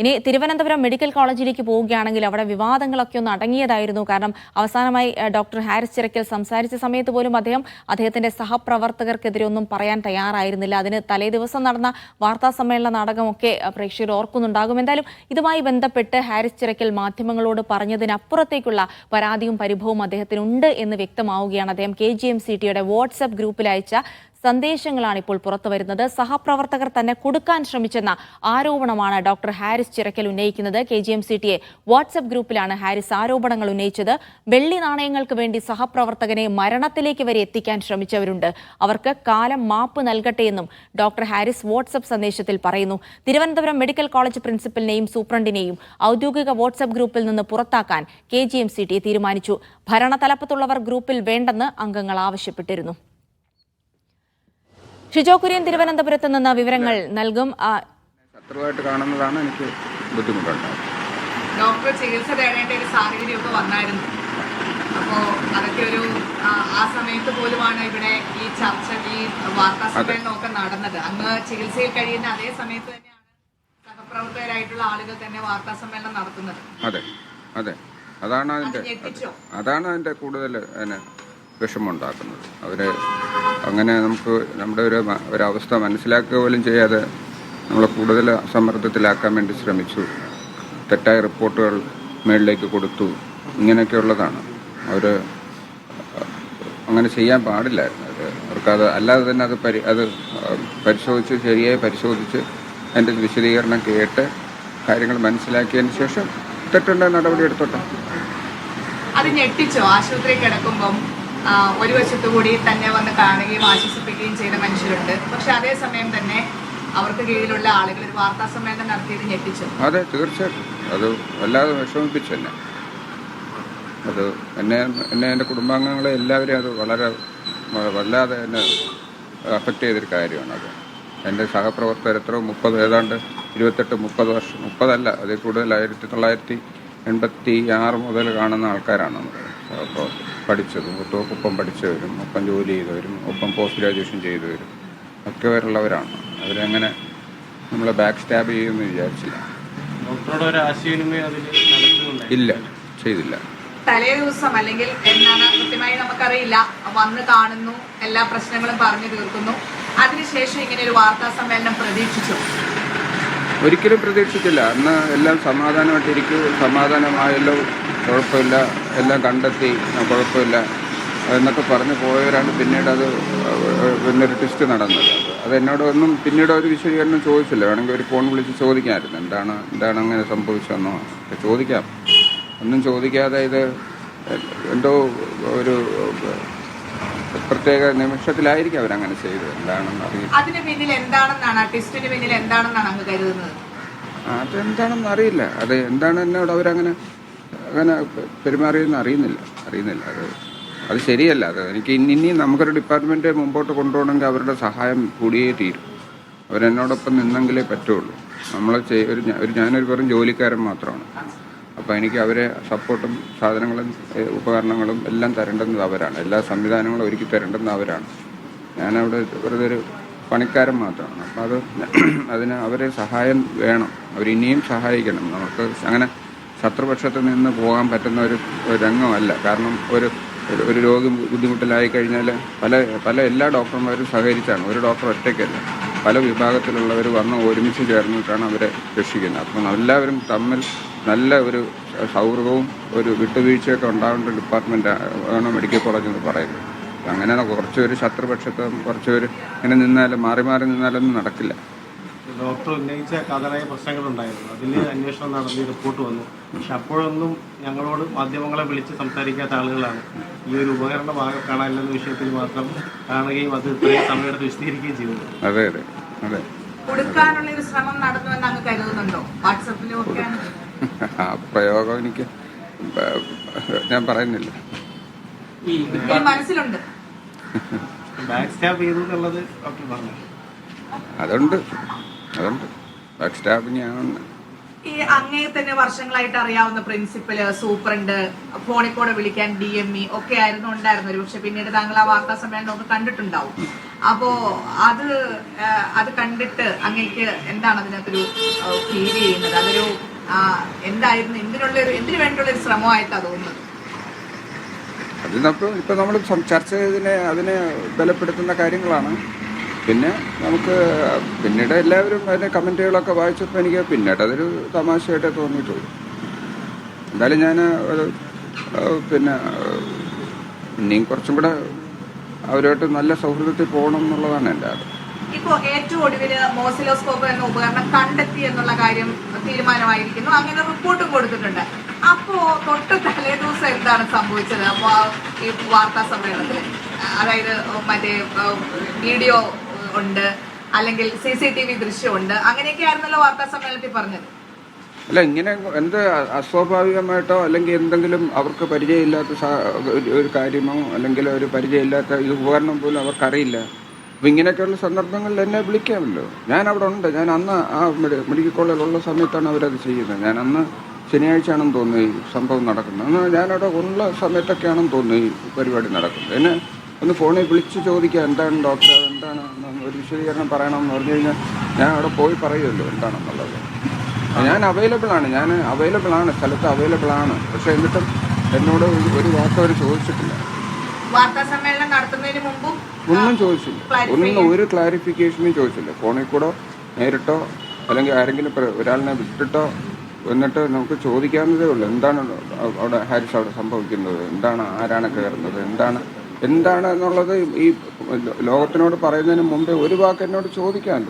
ഇനി തിരുവനന്തപുരം മെഡിക്കൽ കോളേജിലേക്ക് പോവുകയാണെങ്കിൽ അവിടെ വിവാദങ്ങളൊക്കെ ഒന്ന് അടങ്ങിയതായിരുന്നു. കാരണം അവസാനമായി ഡോക്ടർ ഹാരിസ് ചിറക്കൽ സംസാരിച്ച സമയത്ത് പോലും അദ്ദേഹം അദ്ദേഹത്തിന്റെ സഹപ്രവർത്തകർക്കെതിരെ ഒന്നും പറയാൻ തയ്യാറായിരുന്നില്ല. അതിന് തലേ ദിവസം നടന്ന വാർത്താ സമ്മേളന നാടകമൊക്കെ പ്രേക്ഷകർ ഓർക്കുന്നുണ്ടാകും. എന്തായാലും ഇതുമായി ബന്ധപ്പെട്ട് ഹാരിസ് ചിറക്കൽ മാധ്യമങ്ങളോട് പറഞ്ഞതിനപ്പുറത്തേക്കുള്ള പരാതിയും പരിഭവവും അദ്ദേഹത്തിനുണ്ട് എന്ന് വ്യക്തമാവുകയാണ്. അദ്ദേഹം കെ ജി എം സി ടിയുടെ വാട്സ്ആപ്പ് ഗ്രൂപ്പിൽ അയച്ച സന്ദേശങ്ങളാണ് ഇപ്പോൾ പുറത്തു വരുന്നത്. സഹപ്രവർത്തകർ തന്നെ കൊടുക്കാൻ ശ്രമിച്ചെന്ന ആരോപണമാണ് ഡോക്ടർ ഹാരിസ് ചിറക്കൽ ഉന്നയിക്കുന്നത്. കെ ജി എം സി ടിയെ വാട്സ്ആപ്പ് ഗ്രൂപ്പിലാണ് ഹാരിസ് ആരോപണങ്ങൾ ഉന്നയിച്ചത്. വെള്ളി നാണയങ്ങൾക്ക് വേണ്ടി സഹപ്രവർത്തകനെ മരണത്തിലേക്ക് വരെ എത്തിക്കാൻ ശ്രമിച്ചവരുണ്ട്. അവർക്ക് കാലം മാപ്പ് നൽകട്ടെ എന്നും ഡോക്ടർ ഹാരിസ് വാട്സ്ആപ്പ് സന്ദേശത്തിൽ പറയുന്നു. തിരുവനന്തപുരം മെഡിക്കൽ കോളേജ് പ്രിൻസിപ്പലിനെയും സൂപ്രണ്ടിനെയും ഔദ്യോഗിക വാട്സ്ആപ്പ് ഗ്രൂപ്പിൽ നിന്ന് പുറത്താക്കാൻ K G M C T തീരുമാനിച്ചു. ഭരണതലപ്പത്തുള്ളവർ ഗ്രൂപ്പിൽ വേണ്ടെന്ന് അംഗങ്ങൾ ആവശ്യപ്പെട്ടിരുന്നു. ഷിജോ കുര്യൻ തിരുവനന്തപുരത്ത് നിന്ന് വിവരങ്ങൾ നൽകും. ആ, ശത്രുവായിട്ട് കാണുന്നതാണ് എനിക്ക് ബുദ്ധിമുട്ടുണ്ടായത് ഡോക്ടർ ചികിത്സ തേടേണ്ട ഒരു സാഹചര്യമൊക്കെ വന്നായിരുന്നു. അപ്പോൾ അതൊക്കെ ഒരു ആ, സമയത്ത് പോലുമാണ് ഇവിടെ ഈ ചർച്ച ഈ വാർത്താ സമ്മേളനം ഒക്കെ നടന്നത്. അന്ന് ചികിത്സയിൽ കഴിയുന്ന അതേ സമയത്ത് തന്നെയാണ് സഹപ്രവർത്തകരായിട്ടുള്ള ആളുകൾ തന്നെ വാർത്താ സമ്മേളനം നടത്തുന്നത്. അതെ അതെ. അതാണ് അതിന്റെ അതാണ് അതിന്റെ കൂടുതൽ വിഷമം വിഷമമുണ്ടാക്കുന്നത്. അവർ അങ്ങനെ നമുക്ക് നമ്മുടെ ഒരു ഒരവസ്ഥ മനസ്സിലാക്കുക പോലും ചെയ്യാതെ നമ്മളെ കൂടുതൽ സമ്മർദ്ദത്തിലാക്കാൻ വേണ്ടി ശ്രമിച്ചു. തെറ്റായ റിപ്പോർട്ടുകൾ മേളിലേക്ക് കൊടുത്തു. ഇങ്ങനെയൊക്കെയുള്ളതാണ്. അവർ അങ്ങനെ ചെയ്യാൻ പാടില്ലായിരുന്നു അവർക്കത് അല്ലാതെ തന്നെ അത് പരി അത് പരിശോധിച്ച് ശരിയായി പരിശോധിച്ച് അതിന്റെ വിശദീകരണം കേട്ട് കാര്യങ്ങൾ മനസ്സിലാക്കിയതിന് ശേഷം തെറ്റുണ്ടായ നടപടി എടുത്തോട്ടെ. അത് ഞെട്ടിച്ചോ? ആശുപത്രി കിടക്കുമ്പം ഒരു വശത്തു കൂടി തന്നെ വന്ന് കാണുകയും ആശ്വസിപ്പിക്കുകയും ചെയ്ത മനുഷ്യരുണ്ട്. പക്ഷെ അതേസമയം തന്നെ അവർക്ക് കീഴിലുള്ള ആളുകൾ ഒരു വാർത്താ സമ്മേളനം നടത്തിയത് ഞെട്ടിച്ചു. അതെ തീർച്ചയായിട്ടും. അത് എന്നെ. അത് എന്നെ എന്നെ എന്റെ കുടുംബാംഗങ്ങളെ എല്ലാവരെയും അത് വളരെ വല്ലാതെ എന്നെ അഫക്റ്റ് ചെയ്തൊരു കാര്യമാണ് അത്. എന്റെ സഹപ്രവർത്തകർ എത്ര മുപ്പത് ഏതാണ്ട് ഇരുപത്തെട്ട് മുപ്പത് വർഷം മുപ്പതല്ല അതിൽ കൂടുതൽ ആയിരത്തി തൊള്ളായിരത്തി എൺപത്തി ആറ് മുതൽ കാണുന്ന ആൾക്കാരാണ് നമ്മുടെ അപ്പോൾ പഠിച്ചതും ഒപ്പം പഠിച്ചവരും ഒപ്പം ജോലി ചെയ്തവരും ഒപ്പം പോസ്റ്റ് ഗ്രാജുവേഷൻ ചെയ്തവരും ഒക്കെ വരുള്ളവരാണ് അവരങ്ങനെ നമ്മളെ ബാക്ക് സ്റ്റാബ് ചെയ്യുമെന്ന് വിചാരിച്ചില്ല. ഇല്ല ചെയ്തില്ല. തലേ ദിവസം അല്ലെങ്കിൽ എന്നാണ് കൃത്യമായി നമുക്കറിയില്ല. വന്ന് കാണുന്നു എല്ലാ പ്രശ്നങ്ങളും പറഞ്ഞു തീർക്കുന്നു. അതിനുശേഷം ഇങ്ങനെ ഒരു വാർത്താ സമ്മേളനം പ്രതീക്ഷിച്ചു. ഒരിക്കലും പ്രതീക്ഷിച്ചില്ല. അന്ന് എല്ലാം സമാധാനമായിട്ടിരിക്കും സമാധാനമായല്ലോ കുഴപ്പമില്ല. എല്ലാം കണ്ടെത്തി. കുഴപ്പമില്ല. എന്നൊക്കെ പറഞ്ഞ് പോയവരാണ് പിന്നീട് അത് പിന്നൊരു ടെസ്റ്റ് നടന്നത്. അത് എന്നോട് ഒന്നും പിന്നീട് ഒരു വിശദീകരണം ചോദിച്ചില്ല. വേണമെങ്കിൽ ഒരു ഫോൺ വിളിച്ച് ചോദിക്കാമായിരുന്നു. എന്താണ് എന്താണ് അങ്ങനെ സംഭവിച്ചതെന്നോ ചോദിക്കാം. ഒന്നും ചോദിക്കാതെ ഇത് എന്തോ ഒരു പ്രത്യേക നിമിഷത്തിലായിരിക്കും അവരങ്ങനെ ചെയ്തത്. എന്താണെന്ന് അറിയില്ല. അതിന് പിന്നിൽ എന്താണെന്നാണ്? ടെസ്റ്റിന് പിന്നിൽ എന്താണെന്നാണ് അങ്ങ് കരുതുന്നത്? അതെന്താണെന്ന് അറിയില്ല. അത് എന്താണ് എന്നോട് അവരങ്ങനെ അങ്ങനെ പെരുമാറിയെന്ന് അറിയുന്നില്ല. അറിയുന്നില്ല. അത് അത് ശരിയല്ല. അത് എനിക്ക് ഇനി നമുക്കൊരു ഡിപ്പാർട്ട്മെന്റ് മുമ്പോട്ട് കൊണ്ടുപോകണമെങ്കിൽ അവരുടെ സഹായം കൂടിയേ തീരും. അവരെന്നോടൊപ്പം നിന്നെങ്കിലേ പറ്റുള്ളൂ. നമ്മൾ ഒരു ഒരു ഞാനൊരു വെറും ജോലിക്കാരൻ മാത്രമാണ്. അപ്പോൾ എനിക്ക് അവരെ സപ്പോർട്ടും സാധനങ്ങളും ഉപകരണങ്ങളും എല്ലാം തരേണ്ടുന്നത് അവരാണ്. എല്ലാ സംവിധാനങ്ങളും ഒരുക്കി തരേണ്ടുന്നത് അവരാണ്. ഞാനവിടെ വെറുതെ ഒരു പണിക്കാരൻ മാത്രമാണ്. അപ്പോൾ അത് അതിന് അവരെ സഹായം വേണം. അവരിനിയും സഹായിക്കണം. നമുക്ക് അങ്ങനെ ശത്രുപക്ഷത്ത് നിന്ന് പോകാൻ പറ്റുന്ന ഒരു രംഗമല്ല. കാരണം ഒരു ഒരു- രോഗി ബുദ്ധിമുട്ടിലായി കഴിഞ്ഞാൽ പല പല എല്ലാ ഡോക്ടർമാരും സഹകരിച്ചാണ്. ഒരു ഡോക്ടർ ഒറ്റയ്ക്കല്ല. പല വിഭാഗത്തിലുള്ളവർ വന്ന് ഒരുമിച്ച് ചേർന്നിട്ടാണ് അവരെ രക്ഷിക്കുന്നത്. അപ്പം എല്ലാവരും തമ്മിൽ നല്ല ഒരു സൗഹൃദവും ഒരു വിട്ടുവീഴ്ചയൊക്കെ ഉണ്ടാവേണ്ട ഡിപ്പാർട്ട്മെന്റ് ആണ് മെഡിക്കൽ കോളേജ് എന്ന് പറയുന്നത്. അങ്ങനെ കുറച്ചൊരു ശത്രുപക്ഷത്തും കുറച്ചൊരു ഇങ്ങനെ നിന്നാലും മാറി മാറി നിന്നാലൊന്നും നടക്കില്ല. ഡോക്ടർ ഉന്നയിച്ച കാതലായ പ്രശ്നങ്ങളുണ്ടായിരുന്നു. അതിൽ അന്വേഷണം നടത്തി റിപ്പോർട്ട് വന്നു. പക്ഷെ അപ്പോഴൊന്നും ഞങ്ങളോട് മാധ്യമങ്ങളെ വിളിച്ച് സംസാരിക്കാത്ത ആളുകളാണ്. ഈ ഒരു ഉപകരണ ഭാഗം കാണാനില്ലെന്ന വിഷയത്തിൽ മാത്രം കാണുകയും അത് ഇത്രയും സമയമെടുത്ത് വിശദീകരിക്കുകയും ചെയ്തത് അതെ അതെ അതെ. കൊടുക്കാനുള്ള ഒരു ശ്രമം നടന്നു എന്ന് അങ്ങ് കരുതുന്നുണ്ടോ? ആ പ്രയോഗം എനിക്ക് ഞാൻ പറയുന്നില്ല. മനസ്സിലുണ്ട്. ബാക്ക് സ്റ്റാപ്പ് ചെയ്തു എന്നുള്ളത് ഡോക്ടർ പറഞ്ഞു. അതുണ്ട്. അതുണ്ട്. ബാക്ക് സ്റ്റാബിങ് ആണ് ഈ അങ്ങേ തന്നെ വർഷങ്ങളായിട്ട് അറിയാവുന്ന പ്രിൻസിപ്പൽ സൂപ്രണ്ട് ഫോണിൽ കൂടെ വിളിക്കാൻ ഡി എം ഇ ഒക്കെ ആയിരുന്നു ഉണ്ടായിരുന്നത്. പക്ഷെ പിന്നീട് താങ്കൾ ആ വാർത്താ സമ്മേളനം ഒക്കെ കണ്ടിട്ടുണ്ടാവും. അപ്പോ അത് അത് കണ്ടിട്ട് അങ്ങേക്ക് എന്താണ് അതിനകത്തൊരു ഫീൽ ചെയ്യുന്നത്? അതൊരു എന്തായിരുന്നു? എന്തിനുള്ള ഒരു എന്തിനു വേണ്ടിയുള്ള ഒരു ശ്രമമായിട്ടാണ് തോന്നുന്നത്? അതിനപ്പോൾ ഇപ്പൊ നമ്മൾ ചർച്ച ചെയ്തതിനെ അതിനെ ബലപ്പെടുത്തുന്ന കാര്യങ്ങളാണ്. പിന്നെ നമുക്ക് പിന്നീട് എല്ലാവരും അതിന്റെ കമന്റുകളൊക്കെ വായിച്ചപ്പോൾ എനിക്ക് പിന്നീട് അതൊരു തമാശയായിട്ടേ തോന്നിയിട്ടുള്ളൂ. എന്തായാലും ഞാൻ പിന്നെ ഇനിയും കുറച്ചും കൂടെ അവരുമായിട്ട് നല്ല സൗഹൃദത്തിൽ പോകണം എന്നുള്ളതാണ് എന്റെ ആഗ്രഹം. ഇപ്പോ ഏറ്റവും ഒടുവിൽ മോസിലോസ്കോപ്പ് എന്ന ഉപകരണം കണ്ടെത്തി എന്നുള്ള കാര്യം തീരുമാനമായിരിക്കുന്നു. അങ്ങനെ റിപ്പോർട്ടും കൊടുത്തിട്ടുണ്ട്. അപ്പോ തൊട്ട് തലേ ദിവസം എന്താണ് സംഭവിച്ചത്? ഈ വാർത്താ സമ്മേളനത്തിൽ അതായത് മറ്റേ വീഡിയോ ഉണ്ട് അല്ലെങ്കിൽ സി സി ടി വി ദൃശ്യമുണ്ട്. അങ്ങനെയൊക്കെ ആയിരുന്നല്ലോ വാർത്താ സമ്മേളനത്തിൽ പറഞ്ഞത്. അല്ല ഇങ്ങനെ എന്ത് അസ്വാഭാവികമായിട്ടോ അല്ലെങ്കിൽ എന്തെങ്കിലും അവർക്ക് പരിചയമില്ലാത്ത ഒരു- കാര്യമോ അല്ലെങ്കിൽ ഒരു പരിചയമില്ലാത്ത ഈ ഉപകരണം പോലും അവർക്കറിയില്ല. അപ്പം ഇങ്ങനെയൊക്കെയുള്ള സന്ദർഭങ്ങളിൽ എന്നെ വിളിക്കാമല്ലോ. ഞാൻ അവിടെ ഉണ്ട് ഞാൻ അന്ന് ആ മെഡി- മെഡിക്കൽ കോളേജിലുള്ള സമയത്താണ് അവരത് ചെയ്യുന്നത്. ഞാൻ അന്ന് ശനിയാഴ്ചയാണെന്ന് തോന്നുന്നു ഈ സംഭവം നടക്കുന്നത്. അന്ന് ഞാനവിടെ ഉള്ള സമയത്തൊക്കെയാണെന്ന് തോന്നുന്നു ഈ പരിപാടി നടക്കുന്നത്. എന്നെ ഒന്ന് ഫോണിൽ വിളിച്ച് ചോദിക്കുക എന്താണ് ഡോക്ടർ എന്താണ് ഒരു വിശദീകരണം പറയണമെന്ന് പറഞ്ഞു കഴിഞ്ഞാൽ ഞാൻ അവിടെ പോയി പറയുമല്ലോ എന്താണെന്നുള്ളത്. ഞാൻ അവൈലബിൾ ആണ് ഞാൻ അവൈലബിൾ ആണ് സ്ഥലത്ത് അവൈലബിൾ ആണ്. പക്ഷെ എന്നിട്ടും എന്നോട് ഒരു- വാക്ക് അവർ ചോദിച്ചിട്ടില്ല. വാർത്താ ഒന്നും ചോദിച്ചില്ല. ഒന്നും ഒരു ക്ലാരിഫിക്കേഷനും ചോദിച്ചില്ല. ഫോണിൽ കൂടെ നേരിട്ടോ അല്ലെങ്കിൽ ആരെങ്കിലും ഒരാളിനെ വിട്ടിട്ടോ എന്നിട്ട് നമുക്ക് ചോദിക്കാവുന്നതേ ഉള്ളൂ. എന്താണ് അവിടെ ഹാരിസ് അവിടെ സംഭവിക്കുന്നത്? എന്താണ് ആരാണ് കയറുന്നത്? എന്താണ് എന്താണ് എന്നുള്ളത് ഈ ലോകത്തിനോട് പറയുന്നതിന് മുമ്പേ ഒരു വാക്ക് എന്നോട് ചോദിക്കാൻ